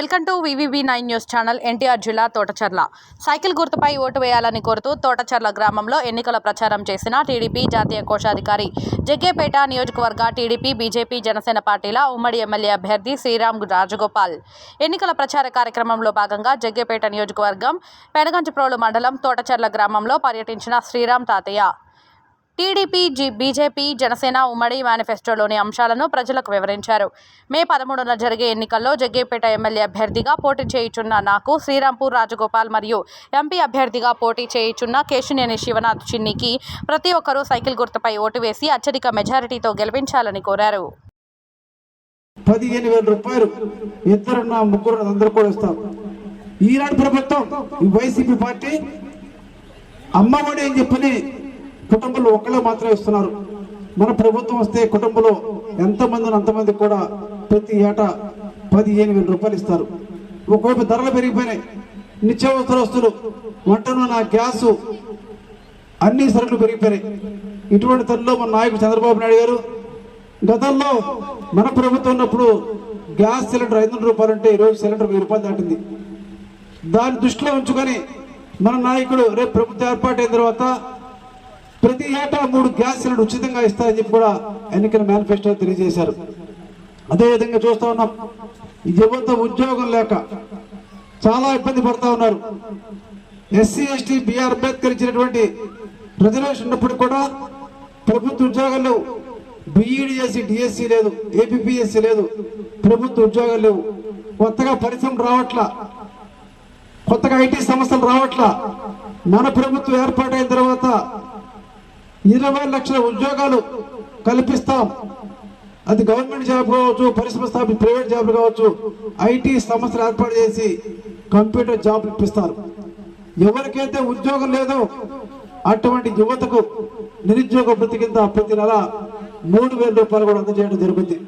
Welcome to VVB nine news channel NTR జిల్లా Thotacharla. Cycle గుర్తుపై vote వేయాలని కోరుతూ తోటచర్ల గ్రామంలో ఎన్నికల ప్రచారం చేసిన టీడీపీ జాతీయ కోశాధికారి జగ్గేపేట నియోజకవర్గ టీడీపీ బీజేపీ జనసేన పార్టీల ఉమ్మడి ఎమ్మెల్యే అభ్యర్థి శ్రీరామ్ రాజగోపాల్. ఎన్నికల ప్రచార కార్యక్రమంలో భాగంగా జగ్గేపేట నియోజకవర్గం పెనగంచప్రోలు మండలం తోటచర్ల గ్రామంలో పర్యటించిన శ్రీరామ్ తాతయ్య. టీడీపీ జీ బీజేపీ జనసేన ఉమ్మడి మేనిఫెస్టోలోని అంశాలను ప్రజలకు వివరించారు. మే పదమూడున జరిగే ఎన్నికల్లో జగ్గేపేట ఎమ్మెల్యే అభ్యర్థిగా పోటీ చేయుచున్న నాకు శ్రీరాంపూర్ రాజగోపాల్ మరియు ఎంపీ అభ్యర్థిగా పోటీ చేయుచున్న కేశినేని శివనాథ్ చిన్నికి ప్రతి ఒక్కరూ సైకిల్ గుర్తుపై ఓటు వేసి అత్యధిక మెజారిటీతో గెలిపించాలని కోరారు. పదిహేను వేల రూపాయలు ఇద్దరున్న ముగ్గురు అందరూ కూడా ఇస్తాం ఈనాడు ప్రభుత్వం వైసీపీ పార్టీ అమ్మఒడి అని చెప్పని కుటుంబంలో ఒక్కళ్ళే మాత్రమే ఇస్తున్నారు మన ప్రభుత్వం వస్తే కుటుంబంలో ఎంతమంది అంతమంది కూడా ప్రతి ఏటా పదిహేను వేల రూపాయలు ఇస్తారు. ఒకవైపు ధరలు పెరిగిపోయినాయి. నిత్యావసర వస్తువులు వంటను నా గ్యాసు అన్ని సరుకులు పెరిగిపోయినాయి. ఇటువంటి తరుణంలో మన నాయకుడు చంద్రబాబు నాయుడు గారు గతంలో మన ప్రభుత్వం ఉన్నప్పుడు గ్యాస్ సిలిండర్ ఐదు వందల రూపాయలు ఉంటే ఈరోజు సిలిండర్ వెయ్యి రూపాయలు దాటింది. దాన్ని దృష్టిలో ఉంచుకొని మన నాయకుడు రేపు ప్రభుత్వం ఏర్పాటైన తర్వాత ప్రతి ఏటా మూడు గ్యాస్ సిలిండర్ ఉచితంగా ఇస్తారని చెప్పి కూడా ఎన్నికల మేనిఫెస్టో తెలియజేశారు. అదేవిధంగా చూస్తూ ఉన్నాం. యువత ఉద్యోగం లేక చాలా ఇబ్బంది పడుతూ ఉన్నారు. ఎస్సీ ఎస్టీ బిఆర్ అంబేద్కర్ ఇచ్చినటువంటి రిజర్వేషన్ ఉన్నప్పుడు కూడా ప్రభుత్వ ఉద్యోగాలు లేవు. బీఈడి చేసి డిఎస్సి లేదు ఏపీఎస్సి లేదు ప్రభుత్వ ఉద్యోగాలు లేవు. కొత్తగా పరిశ్రమ రావట్లా కొత్తగా ఐటీ సంస్థలు రావట్లా మన ప్రభుత్వం ఏర్పాటైన తర్వాత ఇరవై లక్షల ఉద్యోగాలు కల్పిస్తాం. అది గవర్నమెంట్ జాబ్ కావచ్చు పరిశ్రమ స్థాపి ప్రైవేట్ జాబ్ కావచ్చు ఐటీ సంస్థలు ఏర్పాటు చేసి కంప్యూటర్ జాబ్ ఇప్పిస్తారు. ఎవరికైతే ఉద్యోగం లేదో అటువంటి యువతకు నిరుద్యోగ వృత్తి కింద ప్రతి నెల మూడు వేల రూపాయలు కూడా అందజేయడం జరుగుతుంది.